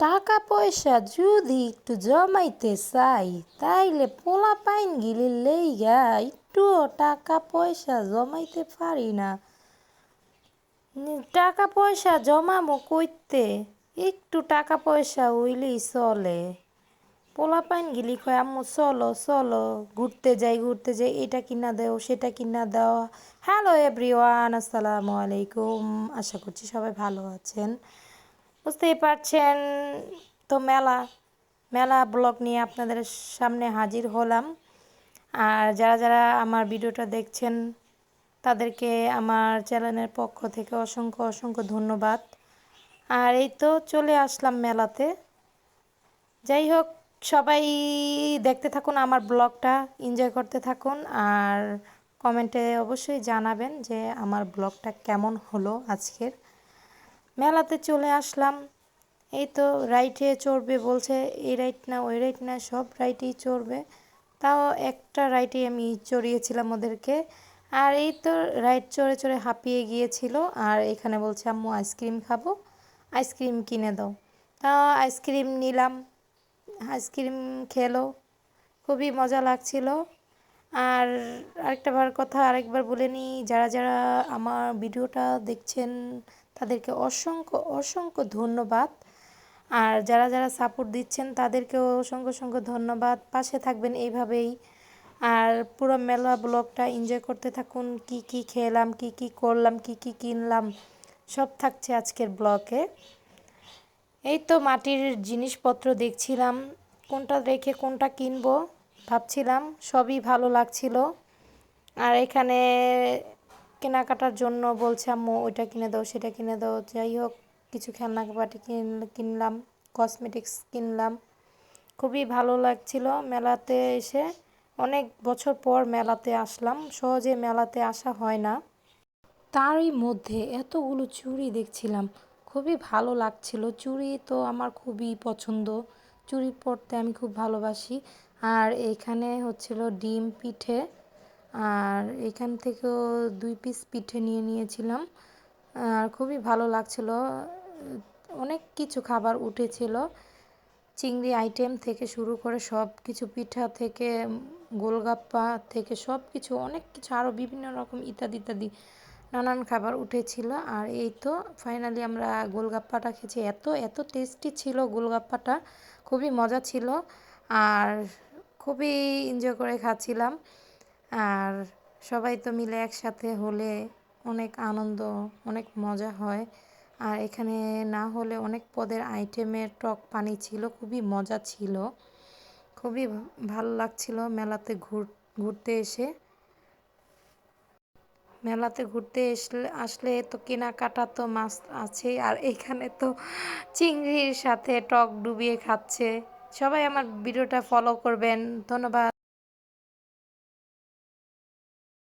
টাকা পয়সা যদি একটু জমাইতে চাই, তাইলে পোলা পাইন গিলি লেইগা একটুও টাকা পয়সা জমাইতে পারি না। টাকা পয়সা জমামো কইতে, একটু টাকা পয়সা হইলেই চলে। পোলা পাইন গিলি কয়, আম্মু, চলো চলো, ঘুরতে যাই ঘুরতে যাই, এটা কিনা দাও, সেটা কিনা দাও। হ্যালো এভরিওয়ান আসসালামু আলাইকুম। আশা করছি সবাই ভালো আছেন। বুঝতেই পারছেন? তো মেলা মেলা ব্লগ নিয়ে আপনাদের সামনে হাজির হলাম। আর যারা যারা আমার ভিডিওটা দেখছেন, তাদেরকে আমার চ্যানেলের পক্ষ থেকে অসংখ্য অসংখ্য ধন্যবাদ। আর এই তো চলে আসলাম মেলাতে। যাই হোক, সবাই দেখতে থাকুন আমার ব্লগটা, এনজয় করতে থাকুন। আর কমেন্টে অবশ্যই জানাবেন যে আমার ব্লগটা কেমন হলো আজকের। মেলাতে চলে আসলাম। এই তো রাইটে চড়বে বলছে, এই রাইট না, ওই রাইট না, সব রাইটেই চড়বে। তাও একটা রাইটে আমি চড়িয়েছিলাম ওদেরকে। আর এই তো রাইড চড়ে চড়ে হাঁপিয়ে গিয়েছিল। আর এখানে বলছে, আম্মু আইসক্রিম খাব? আইসক্রিম কিনে দাও। তাও আইসক্রিম নিলাম। আইসক্রিম খেলো। খুবই মজা লাগছিল। আর আরেকটা বার কথা আরেকবার বলে নিই, যারা যারা আমার ভিডিওটা দেখছেন তাদেরকে অসংখ্য অসংখ্য ধন্যবাদ। আর যারা যারা সাপোর্ট দিচ্ছেন, তাদেরকেও অসংখ্য অসংখ্য ধন্যবাদ। পাশে থাকবেন এইভাবেই। আর পুরো মেলা ব্লগটা এনজয় করতে থাকুন। কি কি খেলাম, কি কি করলাম, কি কি কিনলাম, সব থাকছে আজকের ব্লগে। এই তো মাটির জিনিসপত্র দেখছিলাম। কোনটা রেখে কোনটা কিনবো ভাবছিলাম। সবই ভালো লাগছিল। আর এখানে কেনাকাটার জন্য বলছে, আম্মু, ওইটা কিনে দাও, সেটা কিনে দাও। যাই হোক, কিছু খেলনাপাটি কিন, কিনলাম কসমেটিক্স কিনলাম। খুবই ভালো লাগছিল মেলাতে এসে। অনেক বছর পর মেলাতে আসলাম, সহজে মেলাতে আসা হয় না। তারই মধ্যে এতগুলো চুড়ি দেখছিলাম, খুবই ভালো লাগছিল। চুড়ি তো আমার খুবই পছন্দ। চুড়ি পরতে আমি খুব ভালোবাসি। আর এখানে হচ্ছিল ডিম পিঠে। আর এখান থেকেও দুই পিস পিঠে নিয়ে নিয়েছিলাম। আর খুবই ভালো লাগছিল। অনেক কিছু খাবার উঠেছিল। চিংড়ি আইটেম থেকে শুরু করে সব কিছু পিঠা থেকে, গোলগাপ্পা থেকে সব কিছু অনেক কিছু আরও বিভিন্ন রকম ইত্যাদি ইত্যাদি নানান খাবার উঠেছিল। আর এই তো ফাইনালি আমরা গোলগাপ্পাটা খেয়েছি। এত এত টেস্টি ছিল গোলগাপ্পাটা। খুবই মজা ছিল। আর খুবই এনজয় করে খাচ্ছিলাম। আর সবাই তো মিলে একসাথে হলে অনেক আনন্দ, অনেক মজা হয়। আর এখানে না হলে অনেক পদের আইটেমের টক পানি ছিল, খুবই মজা ছিল। খুবই ভালো লাগছিল মেলাতে ঘুর, ঘুরতে এসে। মেলাতে ঘুরতে আসলে আসলে তো কেনাকাটা তো মাছ আছে আর এখানে তো চিংড়ির সাথে টক ডুবিয়ে খাচ্ছে। সবাই আমার ভিডিওটা ফলো করবেন। ধন্যবাদ।